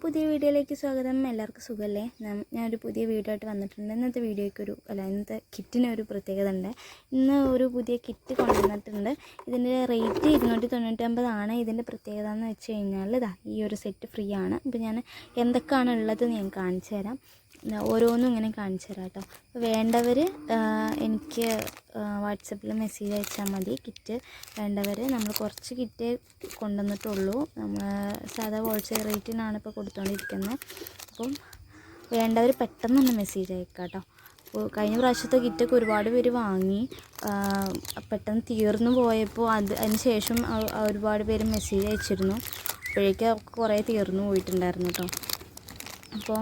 പുതിയ വീഡിയോയിലേക്ക് സ്വാഗതം. എല്ലാവർക്കും സുഖമല്ലേ ഞാനൊരു പുതിയ വീഡിയോ ആയിട്ട് വന്നിട്ടുണ്ട്. ഇന്നത്തെ വീഡിയോയ്ക്ക് ഒരു അല്ല ഇന്നത്തെ കിറ്റിന് ഒരു പ്രത്യേകത ഉണ്ട്. ഇന്ന് ഒരു പുതിയ കിറ്റ് കൊണ്ടുവന്നിട്ടുണ്ട്. ഇതിന്റെ റേറ്റ് ഇരുന്നൂറ്റി തൊണ്ണൂറ്റൊമ്പതാണ് ഇതിന്റെ പ്രത്യേകത എന്ന് വെച്ച് കഴിഞ്ഞാൽ ഇതാ ഈ ഒരു സെറ്റ് ഫ്രീ ആണ്. ഇപ്പോൾ ഞാൻ എന്തൊക്കെയാണ് ഉള്ളത് ഞാൻ കാണിച്ചു തരാം. ഓരോന്നും ഇങ്ങനെ കാണിച്ചു തരാം കേട്ടോ. വേണ്ടവർ എനിക്ക് വാട്സപ്പിൽ മെസ്സേജ് അയച്ചാൽ മതി കിറ്റ് വേണ്ടവർ നമ്മൾ കുറച്ച് കിറ്റ് കൊണ്ടുവന്നിട്ടുള്ളൂ. നമ്മൾ സാധാ ഹോൾസെയിൽ റേറ്റിനാണ് ഇപ്പോൾ കൊടുത്തുകൊണ്ടിരിക്കുന്നത് അപ്പം വേണ്ടവർ പെട്ടെന്ന് തന്നെ മെസ്സേജ് അയക്കാം കേട്ടോ കഴിഞ്ഞ പ്രാവശ്യത്തെ കിറ്റൊക്കെ ഒരുപാട് പേര് വാങ്ങി പെട്ടെന്ന് തീർന്നു പോയപ്പോൾ അത് അതിന് ശേഷം ഒരുപാട് പേര് മെസ്സേജ് അയച്ചിരുന്നു. അപ്പോഴേക്കും കുറേ തീർന്നു പോയിട്ടുണ്ടായിരുന്നു കേട്ടോ അപ്പോൾ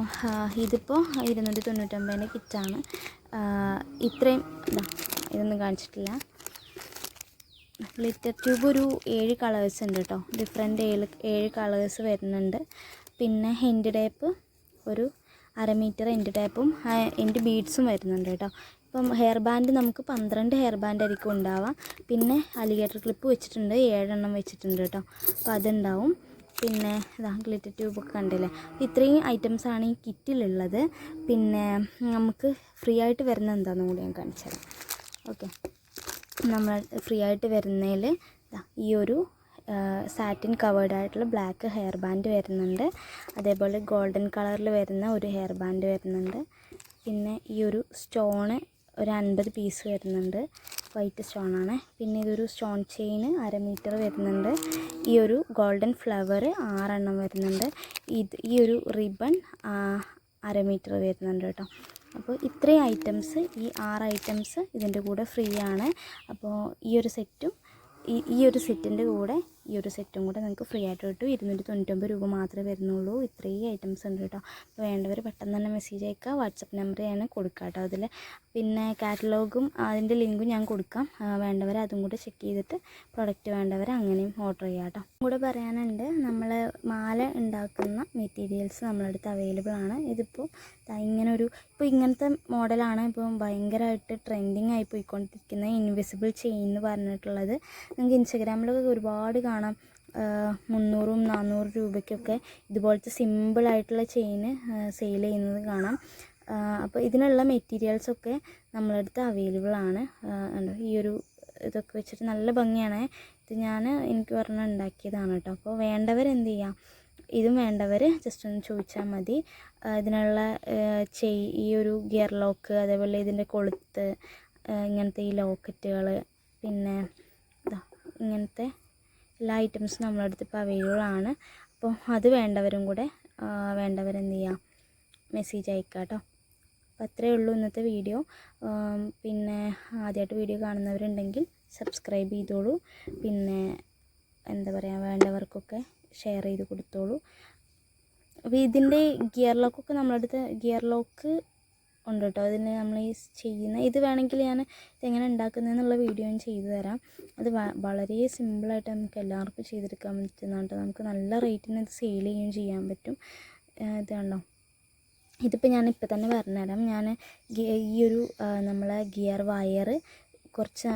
ഇതിപ്പോൾ ഇരുന്നൂറ്റി തൊണ്ണൂറ്റൊമ്പതിന്റെ കിറ്റാണ്. ഇത്രയും ഇതാ ഇതൊന്നും കാണിച്ചിട്ടില്ല. ലിറ്റർ ട്യൂബ് ഒരു ഏഴ് കളേഴ്സ് ഉണ്ട് കേട്ടോ. ഡിഫറെന്റ് ഏഴ് ഏഴ് കളേഴ്സ് വരുന്നുണ്ട്. പിന്നെ ഹെൻഡ് ടേപ്പ് ഒരു അര മീറ്റർ എൻഡ് ടേപ്പും എൻഡ് ബീഡ്സും വരുന്നുണ്ട് കേട്ടോ. ഇപ്പം ഹെയർ ബാൻഡ് നമുക്ക് പന്ത്രണ്ട് ഹെയർ ബാൻഡ് ആയിരിക്കും ഉണ്ടാവാം പിന്നെ അലിഗേറ്റർ ക്ലിപ്പ് വെച്ചിട്ടുണ്ട് ഏഴെണ്ണം വെച്ചിട്ടുണ്ട് കേട്ടോ. അപ്പോൾ അതുണ്ടാവും. പിന്നെ ഇതാ ഗ്ലിറ്റർ ട്യൂബൊക്കെ കണ്ടില്ലേ? ഇത്രയും ഐറ്റംസാണ് ഈ കിറ്റിലുള്ളത് പിന്നെ നമുക്ക് ഫ്രീ ആയിട്ട് വരുന്ന എന്താണെന്ന് കൂടി ഞാൻ കാണിച്ചു തരാം. ഓക്കെ നമ്മൾ ഫ്രീ ആയിട്ട് വരുന്നതിൽ ഈ ഒരു സാറ്റിൻ കവേർഡ് ആയിട്ടുള്ള ബ്ലാക്ക് ഹെയർ ബാൻഡ് വരുന്നുണ്ട്. അതേപോലെ ഗോൾഡൻ കളറിൽ വരുന്ന ഒരു ഹെയർ ബാൻഡ് വരുന്നുണ്ട്. പിന്നെ ഈ ഒരു സ്റ്റോണ് ഒരു അൻപത് പീസ് വരുന്നുണ്ട്. വൈറ്റ് സ്റ്റോൺ ആണ്. പിന്നെ ഇതൊരു സ്റ്റോൺ ചെയിൻ അര മീറ്റർ വരുന്നുണ്ട്. ഈ ഒരു ഗോൾഡൻ ഫ്ലവർ ആറെണ്ണം വരുന്നുണ്ട്. ഇത് ഈ ഒരു റിബൺ അര മീറ്റർ വരുന്നുണ്ട് കേട്ടോ. അപ്പോൾ ഇത്രയും ഐറ്റംസ് ഈ ആറ് ഐറ്റംസ് ഇതിന്റെ കൂടെ ഫ്രീ ആണ്. അപ്പോൾ ഈ ഒരു സെറ്റും ഈ ഒരു സെറ്റിന്റെ കൂടെ ഈ ഒരു സെറ്റും കൂടെ നിങ്ങൾക്ക് ഫ്രീ ആയിട്ട് കിട്ടും ഇരുന്നൂറ്റി തൊണ്ണൂറ്റൊമ്പത് രൂപ മാത്രമേ വരുന്നുള്ളൂ. ഇത്രയും ഐറ്റംസ് ഉണ്ട് കേട്ടോ. അപ്പോൾ വേണ്ടവർ പെട്ടെന്ന് തന്നെ മെസ്സേജ് അയക്കുക. വാട്സപ്പ് നമ്പർ ഞാൻ കൊടുക്കാം കേട്ടോ അതിൽ പിന്നെ കാറ്റലോഗും അതിന്റെ ലിങ്കും ഞാൻ കൊടുക്കാം. വേണ്ടവർ അതും കൂടെ ചെക്ക് ചെയ്തിട്ട് പ്രൊഡക്റ്റ് വേണ്ടവർ അങ്ങനെയും ഓർഡർ ചെയ്യാം കേട്ടോ. കൂടെ പറയാനുണ്ട് നമ്മൾ മാല ഉണ്ടാക്കുന്ന മെറ്റീരിയൽസ് നമ്മളടുത്ത് അവൈലബിൾ ആണ്. ഇതിപ്പോൾ ഇങ്ങനെ ഒരു ഇപ്പോൾ ഇങ്ങനത്തെ മോഡലാണ് ഇപ്പോൾ ഭയങ്കരമായിട്ട് ട്രെൻഡിങ് ആയി പോയിക്കൊണ്ടിരിക്കുന്നത്. ഇൻവിസിബിൾ ചെയിൻ എന്ന് പറഞ്ഞിട്ടുള്ളത്. നിങ്ങൾക്ക് ഇൻസ്റ്റഗ്രാമിലൊക്കെ ഒരുപാട് കാണാം. ആ, മുന്നൂറും നാനൂറ് രൂപയ്ക്കൊക്കെ ഇതുപോലത്തെ സിമ്പിളായിട്ടുള്ള ചെയിന് സെയിൽ ചെയ്യുന്നത് കാണാം. അപ്പോൾ ഇതിനുള്ള മെറ്റീരിയൽസൊക്കെ നമ്മളടുത്ത് അവൈലബിൾ ആണ്. ഈ ഒരു ഇതൊക്കെ വെച്ചിട്ട് നല്ല ഭംഗിയാണ്. ഇത് ഞാൻ എനിക്ക് പറഞ്ഞാൽ ഉണ്ടാക്കിയതാണ് കേട്ടോ. അപ്പോൾ വേണ്ടവർ എന്ത് ചെയ്യാം? ഇതും വേണ്ടവർ ജസ്റ്റ് ഒന്ന് ചോദിച്ചാൽ മതി. ഇതിനുള്ള ചെയ് ഈ ഒരു ഗിയർ ലോക്ക് അതേപോലെ ഇതിന്റെ കൊളുത്ത് ഇങ്ങനത്തെ ഈ ലോക്കറ്റുകൾ പിന്നെ ഇതാ ഇങ്ങനത്തെ എല്ലാ ഐറ്റംസും നമ്മളടുത്ത് ഇപ്പോൾ അവൈലബിൾ ആണ്. അപ്പോൾ അത് വേണ്ടവരും കൂടെ വേണ്ടവരെന്ത് ചെയ്യാം? മെസ്സേജ് അയക്കാം കേട്ടോ. അപ്പോൾ അത്രയേ ഉള്ളൂ ഇന്നത്തെ വീഡിയോ പിന്നെ ആദ്യമായിട്ട് വീഡിയോ കാണുന്നവരുണ്ടെങ്കിൽ സബ്സ്ക്രൈബ് ചെയ്തോളൂ. പിന്നെ എന്താ പറയുക വേണ്ടവർക്കൊക്കെ ഷെയർ ചെയ്ത് കൊടുത്തോളൂ. അപ്പോൾ ഇതിന്റെ ഗിയർ ലോക്കൊക്കെ നമ്മളടുത്ത് ഗിയർ ലോക്ക് ഉണ്ട് കേട്ടോ അതിന് നമ്മൾ ഈ ചെയ്യുന്ന ഇത് വേണമെങ്കിൽ ഞാൻ ഇതെങ്ങനെ ഉണ്ടാക്കുന്നതെന്നുള്ള വീഡിയോയും ഞാൻ ചെയ്തു തരാം. അത് വളരെ സിമ്പിളായിട്ട് നമുക്ക് എല്ലാവർക്കും ചെയ്തെടുക്കാൻ പറ്റുന്നതാണ് നമുക്ക് നല്ല റേറ്റിന് ഇത് സെയിൽ ചെയ്യുകയും ചെയ്യാൻ പറ്റും. ഇത് ഇതിപ്പോൾ ഞാൻ ഇപ്പോൾ തന്നെ പറഞ്ഞുതരാം. ഞാൻ ഈ ഒരു നമ്മളെ ഗിയർ വയർ കുറച്ച്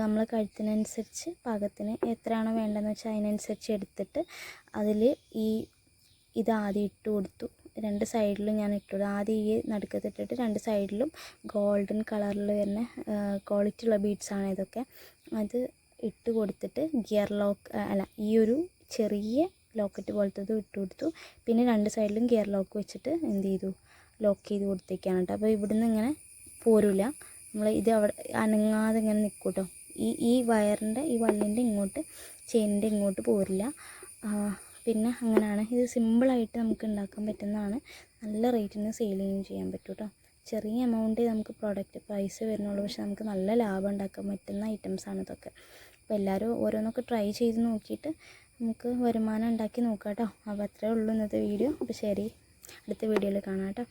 നമ്മളെ കഴുത്തിനനുസരിച്ച് പാകത്തിന് എത്രയാണോ വേണ്ടതെന്ന് വെച്ചാൽ അതിനനുസരിച്ച് എടുത്തിട്ട് അതിൽ ഈ ഇത് ആദ്യം ഇട്ട് കൊടുത്തു. രണ്ട് സൈഡിലും ഞാൻ ഇട്ടു. ആദ്യം ഈ നടുക്കത്ത് ഇട്ടിട്ട് രണ്ട് സൈഡിലും ഗോൾഡൻ കളറിൽ വരുന്ന ക്വാളിറ്റി ഉള്ള ബീഡ്സാണ് ഇതൊക്കെ. അത് ഇട്ട് കൊടുത്തിട്ട് ഗിയർ ലോക്ക് അല്ല ഈ ഒരു ചെറിയ ലോക്കറ്റ് പോലത്തതും ഇട്ട് കൊടുത്തു. പിന്നെ രണ്ട് സൈഡിലും ഗിയർ ലോക്ക് വെച്ചിട്ട് എന്ത് ചെയ്തു? ലോക്ക് ചെയ്ത് കൊടുത്തേക്കാണ് കേട്ടോ. അപ്പോൾ ഇവിടുന്ന് ഇങ്ങനെ പോരില്ല നമ്മൾ ഇത് അവിടെ അനങ്ങാതെ ഇങ്ങനെ നിൽക്കും കേട്ടോ. ഈ ഈ വയറിന്റെ ഈ വള്ളിന്റെ ഇങ്ങോട്ട് ചെയിനിന്റെ ഇങ്ങോട്ട് പോരില്ല. പിന്നെ അങ്ങനെയാണ് ഇത് സിമ്പിളായിട്ട് നമുക്ക് ഉണ്ടാക്കാൻ പറ്റുന്നതാണ്. നല്ല റേറ്റിന് സെയിൽ ചെയ്യാൻ പറ്റും കേട്ടോ ചെറിയ എമൗണ്ട് നമുക്ക് പ്രോഡക്റ്റ് പ്രൈസ് വരുന്നുള്ളൂ. പക്ഷെ നമുക്ക് നല്ല ലാഭം ഉണ്ടാക്കാൻ പറ്റുന്ന ഐറ്റംസ് ആണ് ഇതൊക്കെ. അപ്പോൾ എല്ലാവരും ഓരോന്നൊക്കെ ട്രൈ ചെയ്ത് നോക്കിയിട്ട് നമുക്ക് വരുമാനം ഉണ്ടാക്കി നോക്കാം കേട്ടോ അപ്പോൾ അത്രേ ഉള്ളൂ ഇന്നത്തെ വീഡിയോ അപ്പോൾ ശരി. അടുത്ത വീഡിയോയിൽ കാണാം കേട്ടോ